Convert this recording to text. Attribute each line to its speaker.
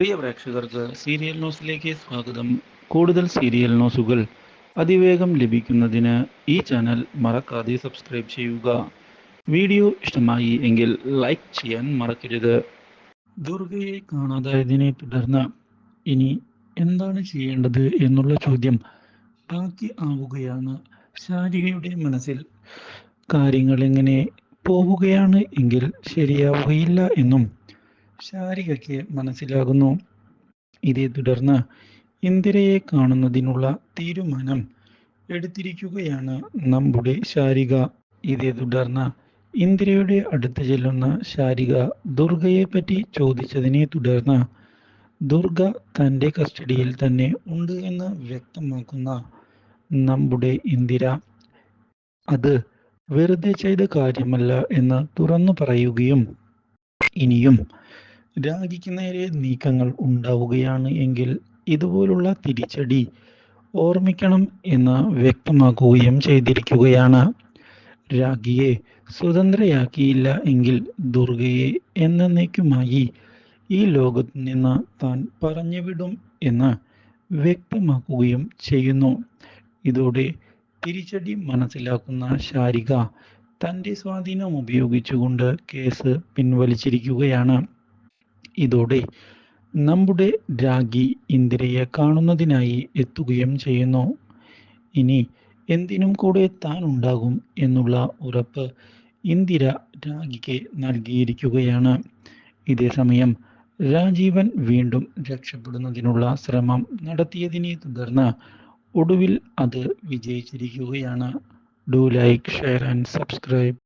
Speaker 1: പ്രിയ പ്രേക്ഷകർക്ക് സീരിയൽ ന്യൂസിലേക്ക് സ്വാഗതം. കൂടുതൽ സീരിയൽ ന്യൂസുകൾ അതിവേഗം ലഭിക്കുന്നതിന് ഈ ചാനൽ മറക്കാതെ സബ്സ്ക്രൈബ് ചെയ്യുക. വീഡിയോ ഇഷ്ടമായി എങ്കിൽ ലൈക്ക് ചെയ്യാൻ മറക്കരുത്. ദുർഗയെ കാണാതായതിനെ തുടർന്ന് ഇനി എന്താണ് ചെയ്യേണ്ടത് എന്നുള്ള ചോദ്യം ബാക്കി ആവുകയാണ്. ശാരികയുടെ മനസ്സിൽ കാര്യങ്ങൾ എങ്ങനെ പോവുകയാണ് എങ്കിൽ ശരിയാവുകയില്ല എന്നും ശാരികയ്ക്ക് മനസ്സിലാകുന്നു. ഇതേ തുടർന്ന് ഇന്ദിരയെ കാണുന്നതിനുള്ള തീരുമാനം എടുത്തിരിക്കുകയാണ് നമ്മുടെ ശാരിക. ഇതേ തുടർന്ന് ഇന്ദിരയുടെ അടുത്ത് ചെല്ലുന്ന ശാരിക ദുർഗയെ പറ്റി ചോദിച്ചതിനെ തുടർന്ന് ദുർഗ തന്റെ കസ്റ്റഡിയിൽ തന്നെ ഉണ്ട് എന്ന് വ്യക്തമാക്കുന്ന നമ്മുടെ ഇന്ദിര. അത് വെറുതെ ചെയ്ത കാര്യമല്ല എന്ന് തുറന്നു പറയുകയും ഇനിയും രാഗിക്ക് നേരെ നീക്കങ്ങൾ ഉണ്ടാവുകയാണ് എങ്കിൽ ഇതുപോലുള്ള തിരിച്ചടി ഓർമ്മിക്കണം എന്ന് വ്യക്തമാക്കുകയും ചെയ്തിരിക്കുകയാണ്. രാഖിയെ സ്വതന്ത്രയാക്കിയില്ല എങ്കിൽ ദുർഗയെ എന്നേക്കുമായി ഈ ലോകത്ത് നിന്ന് താൻ പറഞ്ഞുവിടും എന്ന് വ്യക്തമാക്കുകയും ചെയ്യുന്നു. ഇതോടെ തിരിച്ചടി മനസ്സിലാക്കുന്ന ശാരിക തന്റെ സ്വാധീനം ഉപയോഗിച്ചുകൊണ്ട് കേസ് പിൻവലിച്ചിരിക്കുകയാണ്. ഇതോടെ നമ്മുടെ രാഗി ഇന്ദ്രിയെ കാണുന്നതിനായി എത്തുകയും ചെയ്യുന്നു. ഇനി എന്തിനും കൂടെ താൻ ഉണ്ടാകും എന്നുള്ള ഉറപ്പ് ഇന്ദിര രാഗിക്ക് നൽകിയിരിക്കുകയാണ്. ഇതേസമയം രാജീവൻ വീണ്ടും രക്ഷപ്പെടുന്നതിനുള്ള ശ്രമം നടത്തിയതിനെ തുടർന്ന് ഒടുവിൽ അത് വിജയിച്ചിരിക്കുകയാണ്. Do like share and subscribe